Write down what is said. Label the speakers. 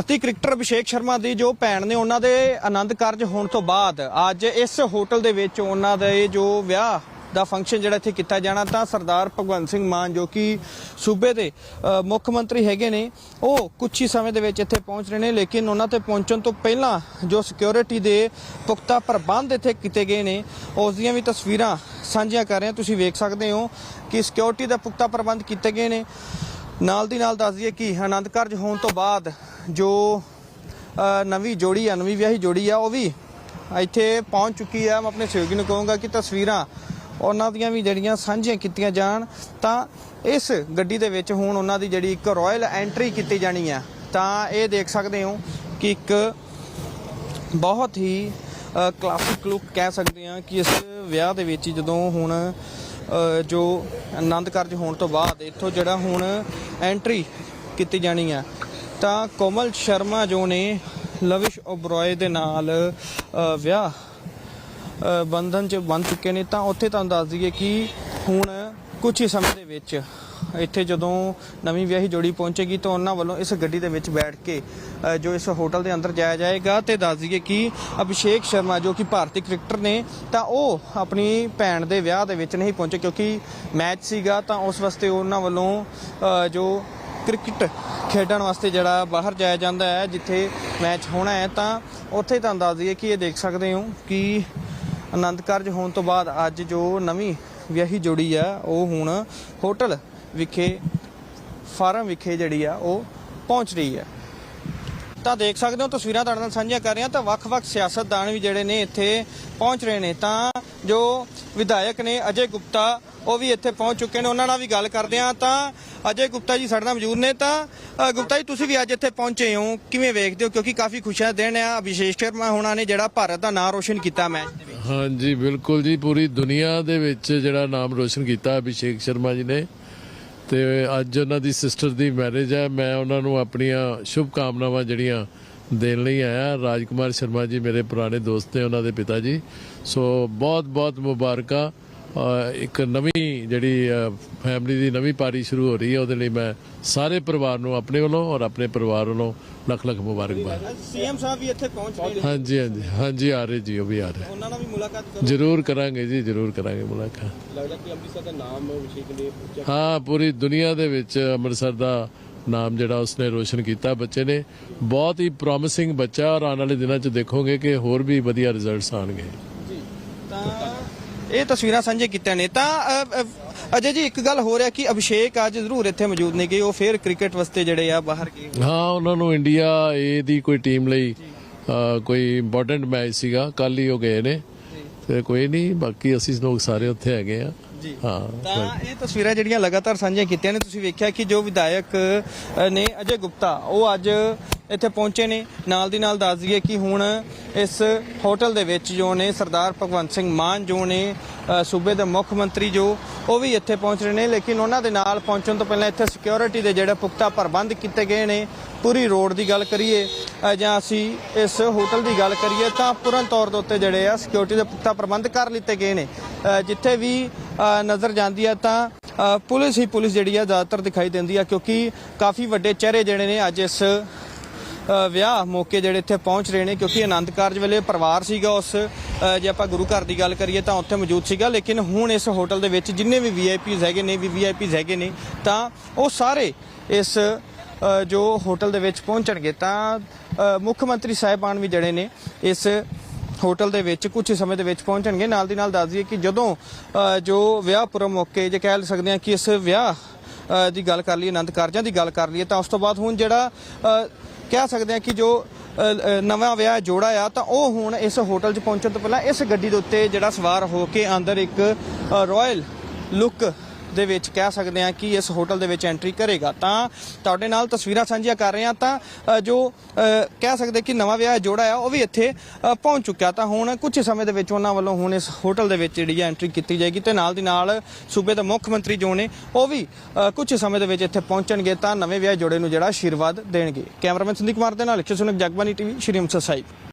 Speaker 1: ਭਾਰਤੀ cricketer Abhishek Sharma ਦੀ ਜੋ ਭੈਣ ਨੇ ਉਹਨਾਂ ਦੇ ਆਨੰਦ ਕਾਰਜ ਹੋਣ ਤੋਂ ਬਾਅਦ ਅੱਜ ਇਸ ਹੋਟਲ ਦੇ ਵਿੱਚ ਉਹਨਾਂ ਦੇ ਜੋ ਵਿਆਹ ਦਾ ਫੰਕਸ਼ਨ ਜਿਹੜਾ ਇੱਥੇ ਕੀਤਾ ਜਾਣਾ ਤਾਂ ਸਰਦਾਰ ਭਗਵੰਤ ਸਿੰਘ ਮਾਨ ਜੋ ਕਿ ਸੂਬੇ ਦੇ ਮੁੱਖ ਮੰਤਰੀ ਹੈਗੇ ਨੇ, ਉਹ ਕੁਝ ਹੀ ਸਮੇਂ ਦੇ ਵਿੱਚ ਇੱਥੇ ਪਹੁੰਚ ਰਹੇ ਨੇ, ਲੇਕਿਨ ਉਹਨਾਂ ਤੇ ਪਹੁੰਚਣ ਤੋਂ ਪਹਿਲਾਂ ਜੋ ਸਿਕਿਉਰਿਟੀ ਦੇ ਪੁਖਤਾ ਪ੍ਰਬੰਧ ਇੱਥੇ ਕੀਤੇ ਗਏ ਨੇ, ਉਸ ਦੀਆਂ ਵੀ ਤਸਵੀਰਾਂ ਸਾਂਝੀਆਂ ਕਰ ਰਹੇ ਹਾਂ। ਤੁਸੀਂ ਵੇਖ ਸਕਦੇ ਹੋ ਕਿ ਸਿਕਿਉਰਿਟੀ ਦਾ ਪੁਖਤਾ ਪ੍ਰਬੰਧ ਕੀਤੇ ਗਏ ਨੇ। ਨਾਲ ਦੀ ਨਾਲ ਦੱਸ ਦਈਏ ਕਿ ਆਨੰਦ ਕਾਰਜ ਹੋਣ ਤੋਂ ਬਾਅਦ ਜੋ ਨਵੀਂ ਜੋੜੀ ਆ, ਨਵੀਂ ਵਿਆਹੀ ਜੋੜੀ ਆ, ਉਹ ਵੀ ਇੱਥੇ ਪਹੁੰਚ ਚੁੱਕੀ ਆ। ਮੈਂ ਆਪਣੇ ਸਹਿਯੋਗੀ ਨੂੰ ਕਹੂੰਗਾ ਕਿ ਤਸਵੀਰਾਂ ਉਹਨਾਂ ਦੀਆਂ ਵੀ ਜਿਹੜੀਆਂ ਸਾਂਝੀਆਂ ਕੀਤੀਆਂ ਜਾਣ, ਤਾਂ ਇਸ ਗੱਡੀ ਦੇ ਵਿੱਚ ਹੁਣ ਉਹਨਾਂ ਦੀ ਜਿਹੜੀ ਇੱਕ ਰਾਇਲ ਐਂਟਰੀ ਕੀਤੀ ਜਾਣੀ ਆ, ਤਾਂ ਇਹ ਦੇਖ ਸਕਦੇ ਹੋ ਕਿ ਇੱਕ ਬਹੁਤ ਹੀ ਕਲਾਸਿਕ ਲੁੱਕ ਕਹਿ ਸਕਦੇ ਹਾਂ ਕਿ ਇਸ ਵਿਆਹ ਦੇ ਵਿੱਚ ਜਦੋਂ ਹੁਣ ਜੋ ਆਨੰਦ ਕਾਰਜ ਹੋਣ ਤੋਂ ਬਾਅਦ ਇੱਥੋਂ ਜਿਹੜਾ ਹੁਣ ਐਂਟਰੀ ਕੀਤੀ ਜਾਣੀ ਆ ਤਾਂ ਕੋਮਲ ਸ਼ਰਮਾ ਜੋ ਨੇ ਲਵਿਸ਼ ਓਬਰੋਏ ਦੇ ਨਾਲ ਵਿਆਹ ਬੰਧਨ ਚ ਬੰਨ ਚੁੱਕੇ ਨੇ, ਤਾਂ ਉੱਥੇ ਤੁਹਾਨੂੰ ਦੱਸ ਦਈਏ ਕਿ ਹੁਣ ਕੁਝ ਹੀ ਸਮੇਂ ਦੇ ਵਿੱਚ ਇੱਥੇ ਜਦੋਂ ਨਵੀਂ ਵਿਆਹੀ ਜੋੜੀ ਪਹੁੰਚੇਗੀ ਤਾਂ ਉਹਨਾਂ ਵੱਲੋਂ ਇਸ ਗੱਡੀ ਦੇ ਵਿੱਚ ਬੈਠ ਕੇ ਜੋ ਇਸ ਹੋਟਲ ਦੇ ਅੰਦਰ ਜਾਇਆ ਜਾਏਗਾ ਤੇ ਦੱਸ ਦਈਏ ਕਿ ਅਭਿਸ਼ੇਕ ਸ਼ਰਮਾ ਜੋ ਕਿ ਭਾਰਤੀ ਕ੍ਰਿਕਟਰ ਨੇ, ਤਾਂ ਉਹ ਆਪਣੀ ਭੈਣ ਦੇ ਵਿਆਹ ਦੇ ਵਿੱਚ ਨਹੀਂ ਪਹੁੰਚੇ ਕਿਉਂਕਿ ਮੈਚ ਸੀਗਾ ਤਾਂ ਉਸ ਵਾਸਤੇ ਉਹਨਾਂ ਵੱਲੋਂ ਜੋ ਕ੍ਰਿਕਟ ਖੇਡਣ ਵਾਸਤੇ ਜਿਹੜਾ ਬਾਹਰ ਜਾਇਆ ਜਾਂਦਾ ਹੈ, ਜਿੱਥੇ ਮੈਚ ਹੋਣਾ ਹੈ, ਤਾਂ ਉੱਥੇ ਤੁਹਾਨੂੰ ਦੱਸ ਦਈਏ ਕਿ ਇਹ ਦੇਖ ਸਕਦੇ ਹੋ ਕਿ ਆਨੰਦ ਕਾਰਜ ਹੋਣ ਤੋਂ ਬਾਅਦ ਅੱਜ ਜੋ ਨਵੀਂ ਵਿਆਹੀ ਜੋੜੀ ਆ, ਉਹ ਹੁਣ ਹੋਟਲ ਵਿਖੇ, ਫਾਰਮ ਵਿਖੇ ਜਿਹੜੀ ਆ, ਉਹ ਪਹੁੰਚ ਰਹੀ ਹੈ। ਤਾਂ ਦੇਖ ਸਕਦੇ ਹੋ, ਤਸਵੀਰਾਂ ਤੁਹਾਡੇ ਨਾਲ ਸਾਂਝੀਆਂ ਕਰ ਰਹੇ ਹਾਂ ਤਾਂ ਵੱਖ-ਵੱਖ ਸਿਆਸਤਦਾਨ ਵੀ ਜਿਹੜੇ ਨੇ ਇੱਥੇ ਪਹੁੰਚ ਰਹੇ ਨੇ। ਤਾਂ ਜੋ ਵਿਧਾਇਕ ਨੇ ਅਜੇ ਗੁਪਤਾ ਉਹ ਵੀ ਇੱਥੇ ਪਹੁੰਚ ਚੁੱਕੇ ਨੇ। ਉਹਨਾਂ ਨਾਲ ਵੀ ਗੱਲ ਕਰਦੇ ਹਾਂ। ਤਾਂ ਅਜੇ ਗੁਪਤਾ ਜੀ ਸਾਡੇ ਨਾਲ ਮੌਜੂਦ ਨੇ। ਤਾਂ ਗੁਪਤਾ ਜੀ, ਤੁਸੀਂ ਵੀ ਅੱਜ ਇੱਥੇ ਪਹੁੰਚੇ ਹੋ। ਕਿਵੇਂ ਵੇਖਦੇ ਹੋ? ਕਿਉਂਕਿ ਕਾਫੀ ਖੁਸ਼ੀਆਂ ਦਾ ਆ। ਅਭਿਸ਼ੇਕ ਸ਼ਰਮਾ ਹੋਣਾ ਨੇ ਜਿਹੜਾ ਭਾਰਤ ਦਾ ਨਾਮ ਰੋਸ਼ਨ ਕੀਤਾ ਮੈਚ ਦੇ ਵਿੱਚ
Speaker 2: ਹਾਂਜੀ, ਬਿਲਕੁਲ ਜੀ। ਪੂਰੀ ਦੁਨੀਆ ਦੇ ਵਿੱਚ ਜਿਹੜਾ ਨਾਮ ਰੋਸ਼ਨ ਕੀਤਾ ਅਭਿਸ਼ੇਕ ਸ਼ਰਮਾ ਜੀ ਨੇ। ਤੇ ਅੱਜ ਉਹਨਾਂ ਦੀ ਸਿਸਟਰ ਦੀ ਮੈਰਿਜ ਹੈ। ਮੈਂ ਉਹਨਾਂ ਨੂੰ ਆਪਣੀਆਂ ਸ਼ੁਭ ਕਾਮਨਾਵਾਂ ਜਿਹੜੀਆਂ ਦੇਣ ਲਈ ਆਇਆ। ਰਾਜਕੁਮਾਰ ਸ਼ਰਮਾ ਜੀ ਮੇਰੇ ਪੁਰਾਣੇ ਦੋਸਤ ਨੇ, ਉਹਨਾਂ ਦੇ ਪਿਤਾ ਜੀ। ਸੋ ਬਹੁਤ ਬਹੁਤ ਮੁਬਾਰਕਾਂ। ਇੱਕ ਨਵੀਂ ਜਿਹੜੀ ਫੈਮਿਲੀ ਦੀ ਨਵੀਂ ਪਾਰੀ ਸ਼ੁਰੂ ਹੋ ਰਹੀ ਹੈ ਉਹਦੇ ਲਈ ਮੈਂ ਸਾਰੇ ਪਰਿਵਾਰ ਨੂੰ ਆਪਣੇ ਵੱਲੋਂ ਔਰ ਆਪਣੇ ਪਰਿਵਾਰ ਵੱਲੋਂ ਲੱਖ ਲੱਖ ਮੁਬਾਰਕਬਾਦ।
Speaker 1: ਸੀਐਮ ਸਾਹਿਬ ਵੀ ਇੱਥੇ ਪਹੁੰਚ ਰਹੇ
Speaker 2: ਹਾਂਜੀ ਹਾਂਜੀ ਹਾਂਜੀ ਆ ਰਹੇ ਜੀ ਉਹ ਵੀ ਆ ਰਹੇ।
Speaker 1: ਉਹਨਾਂ ਨਾਲ ਵੀ ਮੁਲਾਕਾਤ
Speaker 2: ਜ਼ਰੂਰ ਕਰਾਂਗੇ ਜੀ ਜ਼ਰੂਰ ਕਰਾਂਗੇ ਮੁਲਾਕਾਤ।
Speaker 1: ਲੱਗਦਾ ਕਿ ਅੰਮ੍ਰਿਤਸਰ ਦਾ ਨਾਮ ਅਭਿਸ਼ੇਕ ਨੇ
Speaker 2: ਹਾਂ ਪੂਰੀ ਦੁਨੀਆ ਦੇ ਵਿੱਚ ਅੰਮ੍ਰਿਤਸਰ ਦਾ ਨਾਮ ਜਿਹੜਾ ਉਸਨੇ ਰੋਸ਼ਨ ਕੀਤਾ ਬੱਚੇ ਨੇ। ਬਹੁਤ ਹੀ ਪ੍ਰੋਮਿਸਿੰਗ ਬੱਚਾ ਔਰ ਆਉਣ ਵਾਲੇ ਦਿਨਾਂ 'ਚ ਦੇਖੋਗੇ ਕਿ ਹੋਰ ਵੀ ਵਧੀਆ ਰਿਜ਼ਲਟਸ ਆਣਗੇ
Speaker 1: ਜੀ ਤਾਂ ਇਹ ਤਸਵੀਰਾਂ ਸਾਂਝੇ ਕੀਤੀਆਂ ਨੇ। ਤਾਂ ਅਜੇ ਜੀ ਇੱਕ ਗੱਲ ਹੋ ਰਿਹਾ ਕਿ ਅਭਿਸ਼ੇਕ ਅੱਜ ਜ਼ਰੂਰ ਇੱਥੇ ਮੌਜੂਦ ਨੇ ਗਏ ਉਹ ਫੇਰ ਕ੍ਰਿਕਟ ਵਾਸਤੇ ਜਿਹੜੇ ਆ ਬਾਹਰ ਗਏ
Speaker 2: ਹਾਂ ਉਹਨਾਂ ਨੂੰ ਇੰਡੀਆ ਏ ਦੀ ਕੋਈ ਟੀਮ ਲਈ ਕੋਈ ਇੰਪੋਰਟੈਂਟ ਮੈਚ ਸੀਗਾ। ਕੱਲ ਹੀ ਉਹ ਗਏ ਨੇ। ਤੇ ਕੋਈ ਨਹੀਂ ਬਾਕੀ ਅਸੀਂ ਲੋਕ ਸਾਰੇ ਉੱਥੇ ਹੈਗੇ ਆ।
Speaker 1: ਜੀ।
Speaker 2: ਹਾਂ
Speaker 1: ਤਾਂ ਇਹ ਤਸਵੀਰਾਂ ਜਿਹੜੀਆਂ ਲਗਾਤਾਰ ਸਾਂਝੀਆਂ ਕੀਤੀਆਂ ਨੇ ਤੁਸੀਂ ਵੇਖਿਆ ਕਿ ਜੋ ਵਿਧਾਇਕ ਅ, ਨੇ ਅਜੇ ਗੁਪਤਾ ਉਹ ਅੱਜ ਇੱਥੇ ਪਹੁੰਚੇ ਨੇ। ਨਾਲ ਦੀ ਨਾਲ ਦੱਸ ਦਈਏ ਕਿ ਹੁਣ ਇਸ ਹੋਟਲ ਦੇ ਵਿੱਚ ਜੋ ਨੇ ਸਰਦਾਰ ਭਗਵੰਤ ਸਿੰਘ ਮਾਨ ਜੋ ਨੇ ਅ, ਸੂਬੇ ਦੇ ਮੁੱਖ ਮੰਤਰੀ ਜੋ ਉਹ ਵੀ ਇੱਥੇ ਪਹੁੰਚ ਰਹੇ ਨੇ। ਲੇਕਿਨ ਉਹਨਾਂ ਦੇ ਨਾਲ ਪਹੁੰਚਣ ਤੋਂ ਪਹਿਲਾਂ ਇੱਥੇ ਸਿਕਿਉਰਿਟੀ ਦੇ ਜਿਹੜੇ ਪੁਖਤਾ ਪ੍ਰਬੰਧ ਕੀਤੇ ਗਏ ਨੇ ਪੂਰੀ ਰੋਡ ਦੀ ਗੱਲ ਕਰੀਏ ਅ, ਜਾਂ ਅਸੀਂ ਇਸ ਹੋਟਲ ਦੀ ਗੱਲ ਕਰੀਏ ਤਾਂ ਪੂਰਨ ਤੌਰ ਦੇ ਉੱਤੇ ਜਿਹੜੇ ਆ ਸਿਕਿਉਰਿਟੀ ਦੇ ਪੁਖਤਾ ਪ੍ਰਬੰਧ ਕਰ ਲਿੱਤੇ ਗਏ ਨੇ। ਜਿੱਥੇ ਵੀ ਨਜ਼ਰ ਜਾਂਦੀ ਹੈ ਤਾਂ ਪੁਲਿਸ ਹੀ ਪੁਲਿਸ ਜਿਹੜੀ ਆ ਜ਼ਿਆਦਾਤਰ ਦਿਖਾਈ ਦਿੰਦੀ ਆ ਕਿਉਂਕਿ ਕਾਫੀ ਵੱਡੇ ਚਿਹਰੇ ਜਿਹੜੇ ਨੇ ਅੱਜ ਇਸ ਵਿਆਹ ਮੌਕੇ ਜਿਹੜੇ ਇੱਥੇ ਪਹੁੰਚ ਰਹੇ ਨੇ ਕਿਉਂਕਿ ਆਨੰਦ ਕਾਰਜ ਵੇਲੇ ਪਰਿਵਾਰ ਸੀਗਾ ਉਸ ਜੇ ਆਪਾਂ ਗੁਰੂ ਘਰ ਦੀ ਗੱਲ ਕਰੀਏ ਤਾਂ ਉੱਥੇ ਮੌਜੂਦ ਸੀਗਾ, ਲੇਕਿਨ ਹੁਣ ਇਸ ਹੋਟਲ ਦੇ ਵਿੱਚ ਜਿੰਨੇ ਵੀ ਵੀਆਈਪੀਜ਼ ਹੈਗੇ ਨੇ, ਵੀ ਵੀਵੀਆਈਪੀਜ਼ ਹੈਗੇ ਨੇ, ਤਾਂ ਉਹ ਸਾਰੇ ਇਸ ਜੋ ਹੋਟਲ ਦੇ ਵਿੱਚ ਪਹੁੰਚਣਗੇ ਤਾਂ ਮੁੱਖ ਮੰਤਰੀ ਸਾਹਿਬਾਨ ਵੀ ਜਿਹੜੇ ਨੇ ਇਸ ਹੋਟਲ ਦੇ ਵਿੱਚ ਕੁਝ ਸਮੇਂ ਦੇ ਵਿੱਚ ਪਹੁੰਚਣਗੇ। ਨਾਲ ਦੀ ਨਾਲ ਦੱਸ ਦਈਏ ਕਿ ਜਦੋਂ ਜੋ ਵਿਆਹ ਪੁਰਮ ਮੌਕੇ ਜੇ ਕਹਿ ਸਕਦੇ ਹਾਂ ਕਿ ਇਸ ਵਿਆਹ ਦੀ ਗੱਲ ਕਰ ਲਈਏ, ਆਨੰਦ ਕਾਰਜਾਂ ਦੀ ਗੱਲ ਕਰ ਲਈਏ, ਤਾਂ ਉਸ ਤੋਂ ਬਾਅਦ ਹੁਣ ਜਿਹੜਾ ਕਹਿ ਸਕਦੇ ਹਾਂ ਕਿ ਜੋ ਨਵਾਂ ਵਿਆਹ ਜੋੜਾ ਆ, ਤਾਂ ਉਹ ਹੁਣ ਇਸ ਹੋਟਲ 'ਚ ਪਹੁੰਚਣ ਤੋਂ ਪਹਿਲਾਂ ਇਸ ਗੱਡੀ ਦੇ ਉੱਤੇ ਜਿਹੜਾ ਸਵਾਰ ਹੋ ਕੇ ਅੰਦਰ ਇੱਕ ਰਾਇਲ ਲੁੱਕ ਦੇ ਵਿੱਚ ਕਹਿ ਸਕਦੇ ਹਾਂ ਕਿ ਇਸ ਹੋਟਲ ਦੇ ਵਿੱਚ ਐਂਟਰੀ ਕਰੇਗਾ। ਤਾਂ ਤੁਹਾਡੇ ਨਾਲ ਤਸਵੀਰਾਂ ਸਾਂਝੀਆਂ ਕਰ ਰਹੇ ਹਾਂ ਤਾਂ ਜੋ ਕਹਿ ਸਕਦੇ ਕਿ ਨਵਾਂ ਵਿਆਹ ਜੋੜਾ ਆ ਉਹ ਵੀ ਇੱਥੇ ਪਹੁੰਚ ਚੁੱਕਿਆ। ਤਾਂ ਹੁਣ ਕੁਝ ਸਮੇਂ ਦੇ ਵਿੱਚ ਉਹਨਾਂ ਵੱਲੋਂ ਹੁਣ ਇਸ ਹੋਟਲ ਦੇ ਵਿੱਚ ਜਿਹੜੀ ਐਂਟਰੀ ਕੀਤੀ ਜਾਏਗੀ ਤੇ ਨਾਲ ਦੀ ਨਾਲ ਸੂਬੇ ਦੇ ਮੁੱਖ ਮੰਤਰੀ ਜੋ ਨੇ ਉਹ ਵੀ ਅ, ਕੁਝ ਸਮੇਂ ਦੇ ਵਿੱਚ ਇੱਥੇ ਪਹੁੰਚਣਗੇ ਤਾਂ ਨਵੇਂ ਵਿਆਹ ਜੋੜੇ ਨੂੰ ਜਿਹੜਾ ਆਸ਼ੀਰਵਾਦ ਦੇਣਗੇ। ਕੈਮਰਾਮੈਨ ਸੰਦੀਪ ਕੁਮਾਰ ਦੇ ਨਾਲ ਕਿਸ਼ਨ ਜਗਬਾਨੀ ਟੀਵੀ ਸ਼੍ਰੀ ਅੰਮ੍ਰਿਤਸਰ ਸਾਹਿਬ।